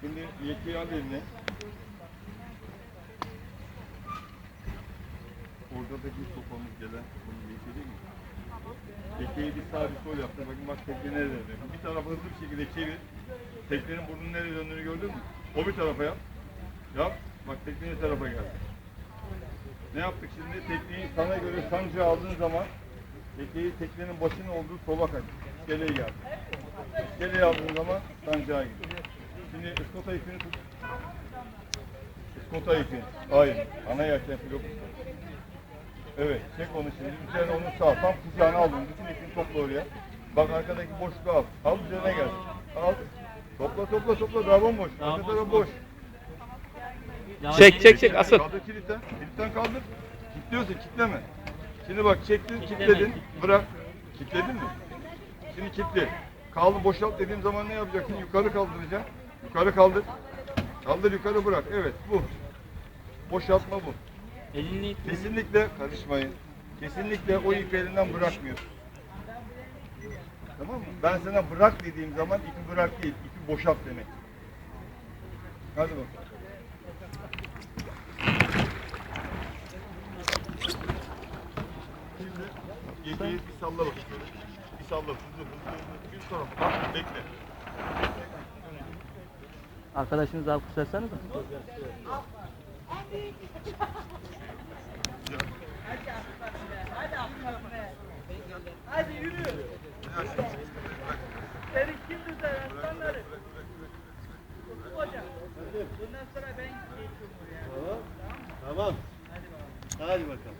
Şimdi yekiyi al eline. Oradaki sopamız gelen bunu yeki değil mi? Yekiyi bir sağ bir sol yaptı. Bakın bak tekne nereye dönüyor. Bir tarafa hızlı bir şekilde çevir. Teknenin burnunun nereye döndüğünü gördün mü? O bir tarafa yap. Yap. Bak tekne ne tarafa geldi. Ne yaptık şimdi? Tekneyi sana göre sancı aldığın zaman tekneyi teknenin başının olduğu sola kaç. İskeleye geldi. İskeleye aldığın zaman sancağa gidiyor. Şimdi ıskota ipini tut. Iskota ipi. Hayır. Ana yelken pilot. Evet. Çek onu şimdi. Üzerine onu sağ. Tam kucağına aldın. Bütün ipini topla oraya. Bak arkadaki boşluğu al. Al üzerine gel. Al. Topla topla topla. Daha bomboş. Daha Arka boş, taraf boş. Çek, çek, çek, asıl. Kaldır kilitten. Kilitten kaldır. Kilitliyorsun kitleme. Şimdi bak çektin, kilitledin. kitle. Bırak. Kilitledin mi? Şimdi kilitli. Kaldı boşalt dediğim zaman ne yapacaksın? Yukarı kaldıracaksın. Yukarı kaldır. Kaldır yukarı bırak. Evet bu. Boşaltma bu. Elini Kesinlikle karışmayın. Kesinlikle o ipi elinden bırakmıyorsun. Tamam mı? Ben sana bırak dediğim zaman ipi bırak değil, ipi boşalt demek. Hadi bakalım. Şimdi yediği bir salla bakayım. Bir salla. Hızlı hızlı hızlı. Bir. Bak, Bekle. Arkadaşınızı alkışlasanız. Hadi yürü. Seni kim tutar aslanları? Hocam. Bundan sonra ben geçiyorum buraya. Tamam. Tamam. Hadi bakalım.